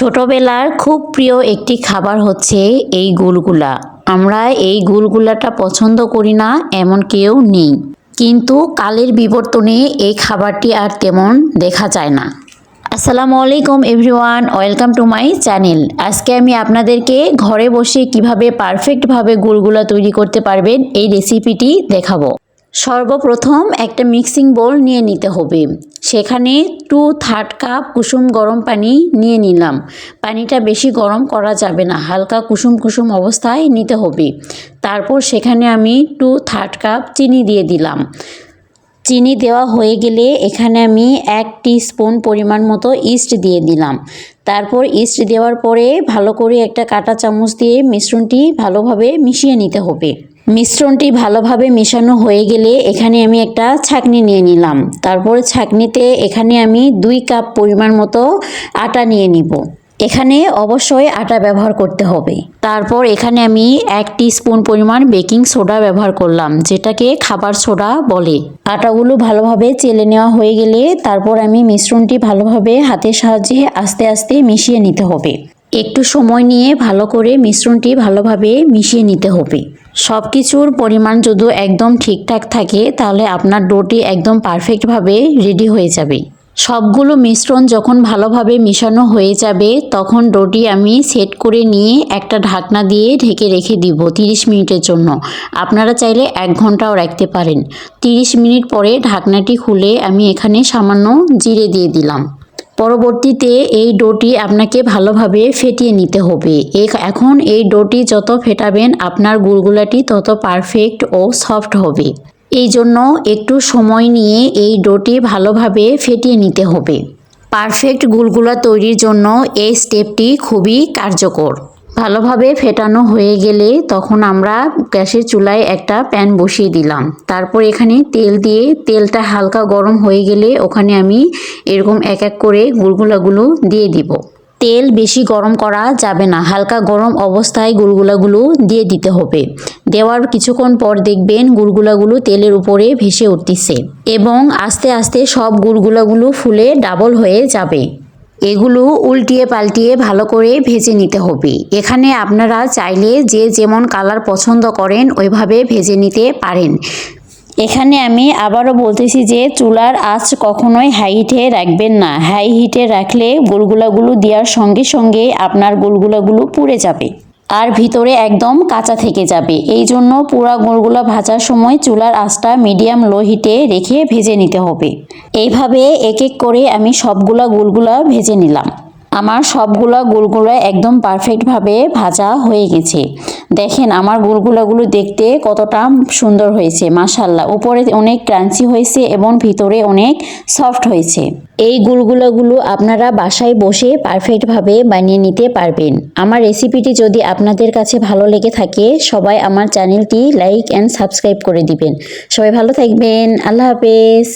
ছোটবেলার খুব প্রিয় একটি খাবার হচ্ছে এই গুলগুলা। আমরা এই গুলগুলাটা পছন্দ করি না, এমন কেউ নেই। কিন্তু কালের বিবর্তনে এই খাবারটি আর তেমন দেখা যায় না। আসসালামু আলাইকুম everyone, welcome to my channel. আজকে আমি আপনাদেরকে ঘরে বসে কীভাবে পারফেক্টভাবে গুলগুলা তৈরি করতে পারবেন এই রেসিপিটি দেখাবো। সর্বপ্রথম একটা মিক্সিং বোল নিয়ে নিতে হবে। সেখানে টু থার্ড কাপ কুসুম গরম পানি নিয়ে নিলাম। পানিটা বেশি গরম করা যাবে না, হালকা কুসুম কুসুম অবস্থায় নিতে হবে। তারপর সেখানে আমি টু থার্ড কাপ চিনি দিয়ে দিলাম। চিনি দেওয়া হয়ে গেলে এখানে আমি এক স্পুন পরিমাণ মতো ইস্ট দিয়ে দিলাম। তারপর ইস্ট দেওয়ার পরে ভালো করে একটা কাঁটা চামচ দিয়ে মিশ্রণটি ভালোভাবে মিশিয়ে নিতে হবে। মিশ্রণটি ভালোভাবে মেশানো হয়ে গেলে এখানে আমি একটা ছাকনি নিয়ে নিলাম। তারপর ছাকনিতে এখানে আমি দুই কাপ পরিমাণ মতো আটা নিয়ে নিব। এখানে অবশ্যই আটা ব্যবহার করতে হবে। তারপর এখানে আমি এক স্পুন পরিমাণ বেকিং সোডা ব্যবহার করলাম, যেটাকে খাবার সোডা বলে। আটাগুলো ভালোভাবে চেলে নেওয়া হয়ে গেলে তারপর আমি মিশ্রণটি ভালোভাবে হাতের সাহায্যে আস্তে আস্তে মিশিয়ে নিতে হবে। একটু সময় নিয়ে ভালো করে মিশ্রণটি ভালোভাবে মিশিয়ে নিতে হবে। সব কিছুর পরিমাণ যদি একদম ঠিকঠাক থাকে, তাহলে আপনার ডোটি একদম পারফেক্টভাবে রেডি হয়ে যাবে। সবগুলো মিশ্রণ যখন ভালোভাবে মিশানো হয়ে যাবে, তখন ডোটি আমি সেট করে নিয়ে একটা ঢাকনা দিয়ে ঢেকে রেখে দিব 30 মিনিটের জন্য। আপনারা চাইলে এক ঘন্টাও রাখতে পারেন। 30 মিনিট পরে ঢাকনাটি খুলে আমি এখানে সামান্য জিরে দিয়ে দিলাম। পরবর্তীতে এই ডোটি আপনাকে ভালোভাবে ফেটিয়ে নিতে হবে। এখন এই ডোটি যত ফেটাবেন, আপনার গুলগুলাটি তত পারফেক্ট ও সফট হবে। এই জন্য একটু সময় নিয়ে এই ডোটি ভালোভাবে ফেটিয়ে নিতে হবে। পারফেক্ট গুলগুলা তৈরির জন্য এই স্টেপটি খুবই কার্যকর। ভালোভাবে ফেটানো হয়ে গেলে তখন আমরা গ্যাসের চুলায় একটা প্যান বসিয়ে দিলাম। তারপর এখানে তেল দিয়ে তেলটা হালকা গরম হয়ে গেলে ওখানে আমি এরকম এক এক করে গুলগুলাগুলো দিয়ে দিব। তেল বেশি গরম করা যাবে না, হালকা গরম অবস্থায় গুলগুলাগুলো দিয়ে দিতে হবে। দেওয়ার কিছুক্ষণ পর দেখবেন গুলগুলাগুলো তেলের উপরে ভেসে উঠতেছে এবং আস্তে আস্তে সব গুলগুলাগুলো ফুলে ডাবল হয়ে যাবে। এগুলো উল্টিয়ে পাল্টিয়ে ভালো করে ভেজে নিতে হবে। এখানে আপনারা চাইলে যে যেমন কালার পছন্দ করেন, ওইভাবে ভেজে নিতে পারেন। এখানে আমি আবারও বলতেছি যে চুলার আঁচ কখনোই হাই হিটে রাখবেন না। হাই হিটে রাখলে গুলগুলাগুলো দেওয়ার সঙ্গে সঙ্গে আপনার গুলগুলাগুলো পুড়ে যাবে। আর ভিতরে একদম কাঁচা থেকে যাবে। এই জন্য পুরা গুড়গুলা ভাজার সময় চুলার আঁচটা মিডিয়াম লো হিটে রেখে ভেজে নিতে হবে। এইভাবে এক এক করে আমি সবগুলা গুলগুলা ভেজে নিলাম। আমার সবগুলা গুলগুলা একদম পারফেক্টভাবে ভাজা হয়ে গেছে। দেখেন আমার গুলগুলাগুলো দেখতে কতটা সুন্দর হয়েছে মাসাল্লাহ উপরে অনেক ক্রাঞ্চি হয়েছে এবং ভিতরে অনেক সফট হয়েছে। এই গুলগুলাগুলো আপনারা বাসায় বসে পারফেক্টভাবে বানিয়ে নিতে পারবেন। আমার রেসিপিটি যদি আপনাদের কাছে ভালো লেগে থাকে, সবাই আমার চ্যানেলটি লাইক অ্যান্ড সাবস্ক্রাইব করে দিবেন। সবাই ভালো থাকবেন। আল্লাহ হাফেজ।